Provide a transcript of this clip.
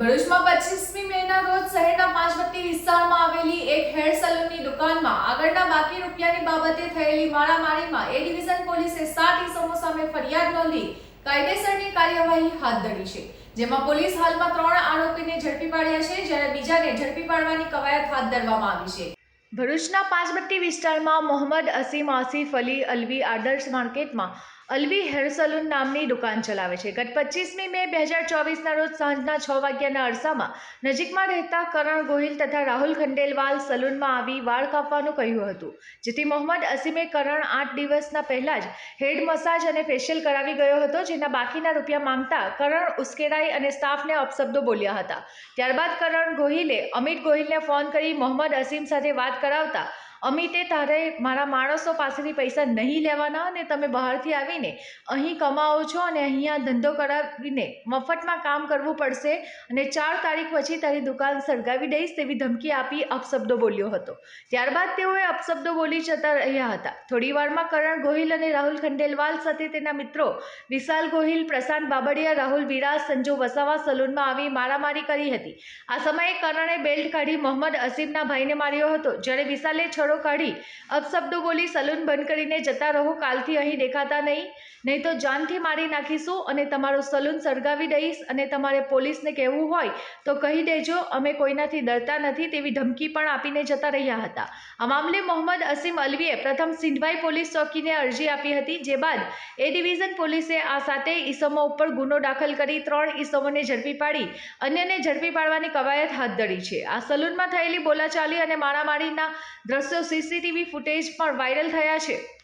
ભરૂચમાં પચીસમી મેના રોજ શહેરના પાંચબત્તી વિસ્તારમાં આવેલી એક હેર સલૂનની દુકાનમાં આગળના બાકી રૂપિયાની બાબતે થયેલી મારામારીમાં એ ડિવિઝન પોલીસે સાત ઇસમો સામે ફરિયાદ નોંધી કાયદેસરની કાર્યવાહી હાથ ધરી છે. જેમાં પોલીસ હાલમાં ત્રણ આરોપીને ઝડપી પાડ્યા છે, જ્યારે બીજાને ઝડપી પાડવાની કવાયત હાથ ધરવામાં આવી છે. ભરૂચના પાંચબત્તી વિસ્તારમાં મોહમ્મદ અસીમ આસિફ અલી અલવી આદર્શ માર્કેટમાં અલવી હેર સલૂન નામની દુકાન ચલાવે છે. ગત પચીસમી મે બે હજાર ચોવીસના રોજ સાંજના છ વાગ્યાના અરસામાં નજીકમાં રહેતા કરણ ગોહિલ તથા રાહુલ ખંડેલવાલ સલૂનમાં આવી વાળ કાપવાનું કહ્યું હતું, જેથી મોહમ્મદ અસીમે કરણ આઠ દિવસના પહેલાં જ હેડ મસાજ અને ફેશિયલ કરાવી ગયો હતો, જેના બાકીના રૂપિયા માંગતા કરણ ઉશ્કેરાઈ અને સ્ટાફને અપશબ્દો બોલ્યા હતા. ત્યારબાદ કરણ ગોહિલે અમિત ગોહિલને ફોન કરી મોહમ્મદ અસીમ સાથે વાત કરાવતા અમિતે તારે મારા માણસો પાસેથી પૈસા નહીં લેવાના અને તમે બહારથી આવીને અહીં કમાઓ છો અને અહીંયા ધંધો કરાવીને મફતમાં કામ કરવું પડશે અને ચાર તારીખ પછી તારી દુકાન સળગાવી દઈશ તેવી ધમકી આપી અપશબ્દો બોલ્યો હતો. ત્યારબાદ તેઓએ અપશબ્દો બોલી જતા રહ્યા હતા. થોડી વારમાં કરણ ગોહિલ અને રાહુલ ખંડેલવાલ સાથે તેના મિત્રો વિશાલ ગોહિલ, પ્રશાંત બાબડિયા, રાહુલ વિરાજ સંજુ વસાવા સલૂનમાં આવી મારામારી કરી હતી. આ સમયે કરણે બેલ્ટ કાઢી મોહમ્મદ અસીમના ભાઈને માર્યો હતો. જ્યારે વિશાલે છડો કાઢી અપશબ્દો બોલી સલૂન બંધ કરીને જતા રહો, કાલથી અહીં દેખાતા નહીં. નહીં તો જાનથી મારી નાખીશું અને તમારું સલૂન સળગાવી દઈશ અને તમારે પોલીસને કહેવું હોય તો કહી દેજો, અમે કોઈનાથી ડરતા નથી તેવી ધમકી પણ આપીને જતા રહ્યા હતા. આ મામલે મોહમ્મદ અસીમ અલવીએ પ્રથમ સિંધભાઈ પોલીસ ચોકીને અરજી આપી હતી, જે બાદ એ ડિવિઝન પોલીસે આ સાતે ઈસમો ઉપર ગુનો દાખલ કરી ત્રણ ઈસમોને ઝડપી પાડી, અન્યને ઝડપી પાડવાની કવાયત હાથ ધરી છે. આ સલૂનમાં થયેલી બોલાચાલી અને મારામારીના દ્રશ્યો સીસીટીવી ફૂટેજ પણ વાયરલ થયા છે.